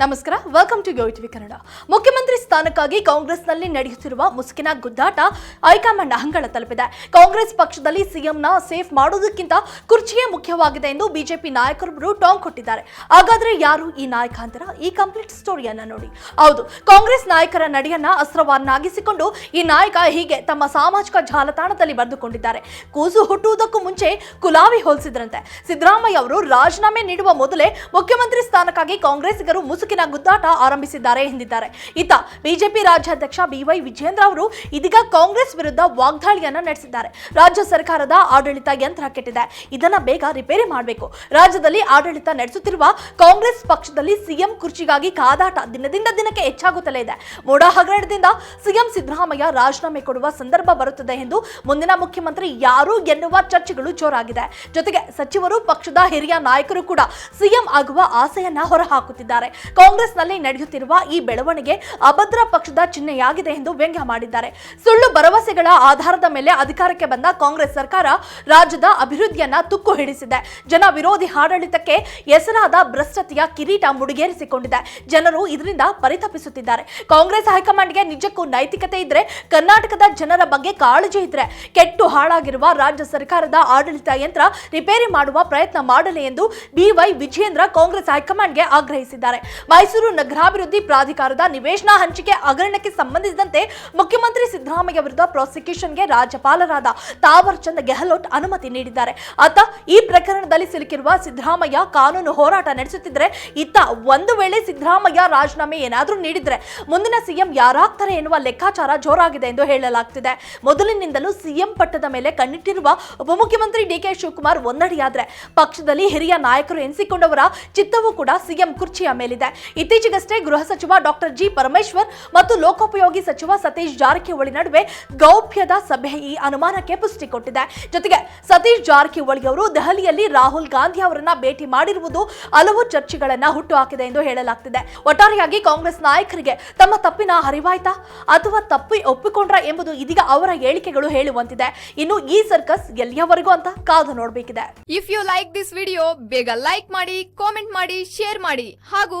ನಮಸ್ಕಾರ welcome to TV Kannada ಮುಖ್ಯಮಂತ್ರಿ ಸ್ಥಾನಕ್ಕಾಗಿ ಕಾಂಗ್ರೆಸ್ನಲ್ಲಿ ನಡೆಯುತ್ತಿರುವ ಮುಸುಕಿನ ಗುದ್ದಾಟ ಹೈಕಮಾಂಡ್ ಅಂಗಳ ತಲುಪಿದೆ. ಕಾಂಗ್ರೆಸ್ ಪಕ್ಷದಲ್ಲಿ ಸಿಎಂನ ಸೇಫ್ ಮಾಡೋದಕ್ಕಿಂತ ಕುರ್ಚಿಯೇ ಮುಖ್ಯವಾಗಿದೆ ಎಂದು ಬಿಜೆಪಿ ನಾಯಕರೊಬ್ಬರು ಟಾಂಗ್ ಕೊಟ್ಟಿದ್ದಾರೆ. ಹಾಗಾದ್ರೆ ಯಾರು ಈ ನಾಯಕ ಅಂತರ? ಈ ಕಂಪ್ಲೀಟ್ ಸ್ಟೋರಿಯನ್ನ ನೋಡಿ. ಹೌದು, ಕಾಂಗ್ರೆಸ್ ನಾಯಕರ ನಡೆಯನ್ನ ಅಸ್ತ್ರವನ್ನಾಗಿಸಿಕೊಂಡು ಈ ನಾಯಕ ಹೀಗೆ ತಮ್ಮ ಸಾಮಾಜಿಕ ಜಾಲತಾಣದಲ್ಲಿ ಬರೆದುಕೊಂಡಿದ್ದಾರೆ. ಕೂಸು ಹುಟ್ಟುವುದಕ್ಕೂ ಮುಂಚೆ ಕುಲಾವಿ ಹೋಲಿಸಿದ್ರಂತೆ. ಸಿದ್ದರಾಮಯ್ಯ ಅವರು ರಾಜೀನಾಮೆ ನೀಡುವ ಮೊದಲೇ ಮುಖ್ಯಮಂತ್ರಿ ಸ್ಥಾನಕ್ಕಾಗಿ ಕಾಂಗ್ರೆಸ್ಸಿಗರು ಮುಸುಕಿನ ಗುದ್ದಾಟ ಆರಂಭಿಸಿದ್ದಾರೆ ಎಂದಿದ್ದಾರೆ. ಇತ್ತ ಬಿಜೆಪಿ ರಾಜ್ಯಾಧ್ಯಕ್ಷ ಬಿವೈ ವಿಜೇಂದ್ರ ಅವರು ಇದೀಗ ಕಾಂಗ್ರೆಸ್ ವಿರುದ್ಧ ವಾಗ್ದಾಳಿಯನ್ನ ನಡೆಸಿದ್ದಾರೆ. ರಾಜ್ಯ ಸರ್ಕಾರದ ಆಡಳಿತ ಯಂತ್ರ ಕೆಟ್ಟಿದೆ. ಇದನ್ನ ಬೇಗ ರಿಪೇರಿ ಮಾಡಬೇಕು. ರಾಜ್ಯದಲ್ಲಿ ಆಡಳಿತ ನಡೆಸುತ್ತಿರುವ ಕಾಂಗ್ರೆಸ್ ಪಕ್ಷದಲ್ಲಿ ಸಿಎಂ ಕುರ್ಚಿಗಾಗಿ ಕಾದಾಟ ದಿನದಿಂದ ದಿನಕ್ಕೆ ಹೆಚ್ಚಾಗುತ್ತಲೇ ಇದೆ. ಮೋಡ ಹಗರಣದಿಂದ ಸಿಎಂ ಸಿದ್ದರಾಮಯ್ಯ ರಾಜೀನಾಮೆ ಕೊಡುವ ಸಂದರ್ಭ ಬರುತ್ತದೆ ಎಂದು ಮುಂದಿನ ಮುಖ್ಯಮಂತ್ರಿ ಯಾರು ಎನ್ನುವ ಚರ್ಚೆಗಳು ಜೋರಾಗಿದೆ. ಜೊತೆಗೆ ಸಚಿವರು ಪಕ್ಷದ ಹಿರಿಯ ನಾಯಕರು ಕೂಡ ಸಿಎಂ ಆಗುವ ಆಸೆಯನ್ನ ಹೊರಹಾಕುತ್ತಿದ್ದಾರೆ. ಕಾಂಗ್ರೆಸ್ನಲ್ಲಿ ನಡೆಯುತ್ತಿರುವ ಈ ಬೆಳವಣಿಗೆ ಅಭದ್ರ ಪಕ್ಷದ ಚಿಹ್ನೆಯಾಗಿದೆ ಎಂದು ವ್ಯಂಗ್ಯ ಮಾಡಿದ್ದಾರೆ. ಸುಳ್ಳು ಭರವಸೆಗಳ ಆಧಾರದ ಮೇಲೆ ಅಧಿಕಾರಕ್ಕೆ ಬಂದ ಕಾಂಗ್ರೆಸ್ ಸರ್ಕಾರ ರಾಜ್ಯದ ಅಭಿವೃದ್ಧಿಯನ್ನ ತುಕ್ಕು ಹಿಡಿಸಿದೆ. ಜನ ವಿರೋಧಿ ಆಡಳಿತಕ್ಕೆ ಹೆಸರಾದ ಭ್ರಷ್ಟತೆಯ ಕಿರೀಟ ಮುಡಿಗೇರಿಸಿಕೊಂಡಿದೆ. ಜನರು ಇದರಿಂದ ಪರಿತಪಿಸುತ್ತಿದ್ದಾರೆ. ಕಾಂಗ್ರೆಸ್ ಹೈಕಮಾಂಡ್ಗೆ ನಿಜಕ್ಕೂ ನೈತಿಕತೆ ಇದ್ರೆ, ಕರ್ನಾಟಕದ ಜನರ ಬಗ್ಗೆ ಕಾಳಜಿ ಇದ್ರೆ ಕೆಟ್ಟು ಹಾಳಾಗಿರುವ ರಾಜ್ಯ ಸರ್ಕಾರದ ಆಡಳಿತ ಯಂತ್ರ ರಿಪೇರಿ ಮಾಡುವ ಪ್ರಯತ್ನ ಮಾಡಲಿ ಎಂದು ಬಿವೈ ವಿಜಯೇಂದ್ರ ಕಾಂಗ್ರೆಸ್ ಹೈಕಮಾಂಡ್ಗೆ ಆಗ್ರಹಿಸಿದ್ದಾರೆ. ಮೈಸೂರು ನಗರಾಭಿವೃದ್ಧಿ ಪ್ರಾಧಿಕಾರದ ನಿವೇಶನ ಹಂಚಿಕೆ ಹಗರಣಕ್ಕೆ ಸಂಬಂಧಿಸಿದಂತೆ ಮುಖ್ಯಮಂತ್ರಿ ಸಿದ್ದರಾಮಯ್ಯ ವಿರುದ್ಧ ಪ್ರಾಸಿಕ್ಯೂಷನ್ಗೆ ರಾಜ್ಯಪಾಲರಾದ ತಾವರ್ ಚಂದ್ ಗೆಹ್ಲೋಟ್ ಅನುಮತಿ ನೀಡಿದ್ದಾರೆ. ಆತ ಈ ಪ್ರಕರಣದಲ್ಲಿ ಸಿಲುಕಿರುವ ಸಿದ್ದರಾಮಯ್ಯ ಕಾನೂನು ಹೋರಾಟ ನಡೆಸುತ್ತಿದ್ದರೆ, ಇತ್ತ ಒಂದು ವೇಳೆ ಸಿದ್ದರಾಮಯ್ಯ ರಾಜೀನಾಮೆ ಏನಾದರೂ ನೀಡಿದ್ರೆ, ಮುಂದಿನ ಸಿಎಂ ಯಾರಾಗ್ತಾರೆ ಎನ್ನುವ ಲೆಕ್ಕಾಚಾರ ಜೋರಾಗಿದೆ ಎಂದು ಹೇಳಲಾಗ್ತಿದೆ. ಮೊದಲಿನಿಂದಲೂ ಸಿಎಂ ಪಟ್ಟದ ಮೇಲೆ ಕಣ್ಣಿಟ್ಟಿರುವ ಉಪಮುಖ್ಯಮಂತ್ರಿ ಡಿಕೆ ಶಿವಕುಮಾರ್ ಒಂದಡಿಯಾದ್ರೆ ಪಕ್ಷದಲ್ಲಿ ಹಿರಿಯ ನಾಯಕರು ಎನಿಸಿಕೊಂಡವರ ಚಿತ್ತವೂ ಕೂಡ ಸಿಎಂ ಕುರ್ಚಿಯ ಮೇಲಿದೆ. ಇತ್ತೀಚೆಗಷ್ಟೇ ಗೃಹ ಸಚಿವ ಡಾಕ್ಟರ್ ಜಿ ಪರಮೇಶ್ವರ್ ಮತ್ತು ಲೋಕೋಪಯೋಗಿ ಸಚಿವ ಸತೀಶ್ ಜಾರಕಿಹೊಳಿ ನಡುವೆ ಗೌಪ್ಯದ ಸಭೆ ಈ ಅನುಮಾನಕ್ಕೆ ಪುಷ್ಟಿ ಕೊಟ್ಟಿದೆ. ಜೊತೆಗೆ ಸತೀಶ್ ಜಾರಕಿಹೊಳಿ ಅವರು ದೆಹಲಿಯಲ್ಲಿ ರಾಹುಲ್ ಗಾಂಧಿ ಅವರನ್ನ ಭೇಟಿ ಮಾಡಿರುವುದು ಹಲವು ಚರ್ಚೆಗಳನ್ನ ಹುಟ್ಟುಹಾಕಿದೆ ಎಂದು ಹೇಳಲಾಗ್ತಿದೆ. ಒಟ್ಟಾರೆಯಾಗಿ ಕಾಂಗ್ರೆಸ್ ನಾಯಕರಿಗೆ ತಮ್ಮ ತಪ್ಪಿನ ಅರಿವಾಯ್ತಾ? ಅಥವಾ ತಪ್ಪಿ ಒಪ್ಪಿಕೊಂಡ್ರ ಎಂಬುದು ಇದೀಗ ಅವರ ಹೇಳಿಕೆಗಳು ಹೇಳುವಂತಿದೆ. ಇನ್ನು ಈ ಸರ್ಕಸ್ ಎಲ್ಲಿಯವರೆಗೂ ಅಂತ ಕಾದು ನೋಡಬೇಕಿದೆ. If you like this video ಬೇಗ ಲೈಕ್ ಮಾಡಿ ಕಾಮೆಂಟ್ ಮಾಡಿ ಶೇರ್ ಮಾಡಿ ಹಾಗೂ